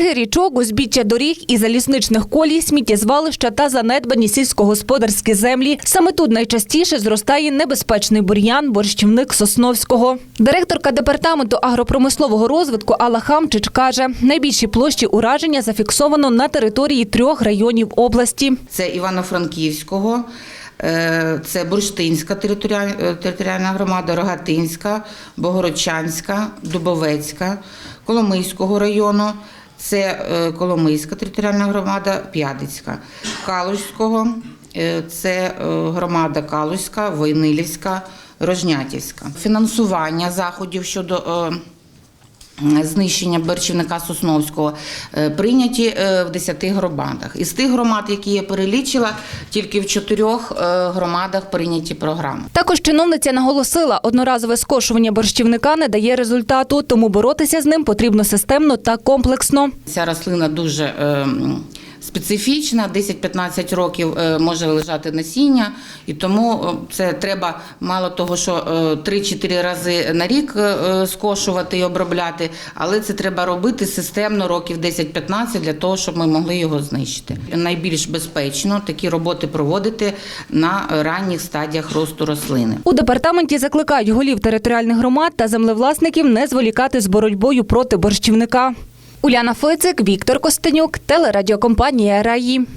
Береги річок, узбіччя доріг і залізничних колій, сміттєзвалища та занедбані сільськогосподарські землі. Саме тут найчастіше зростає небезпечний бур'ян борщівник Сосновського. Директорка департаменту агропромислового розвитку Алла Хамчич каже, найбільші площі ураження зафіксовано на території трьох районів області. Це Івано-Франківського, е, це Бурштинська е, територіальна громада, Рогатинська, Богородчанська, Дубовецька, Коломийського району. Це е, Коломийська територіальна громада, П'ядицька, Калузького, е, це е, громада Калузька, Войнилівська, Рожнятівська. Фінансування заходів щодо знищення борчівника Сосновського е, прийняті е, в 10 громадах. Із тих громад, які я перелічила, тільки в чотирьох е, громадах прийняті програми. Також чиновниця наголосила, одноразове скошування борщівника не дає результату, тому боротися з ним потрібно системно та комплексно. Ця рослина дуже е, м, специфічна, 10-15 років е, може лежати насіння, і тому е, це треба мало того, що е, 3-4 рази на рік е, е, скошувати і обробляти, але це треба робити системно років 10-15 для того, щоб ми могли його знищити. Найбільш безпечно такі роботи проводити на ранніх стадіях росту рослини. У департаменті закликають голів територіальних громад та землевласників не зволікати з боротьбою проти борщівника. Уляна Фицик, Віктор Костенюк, телерадіокомпанія Раї.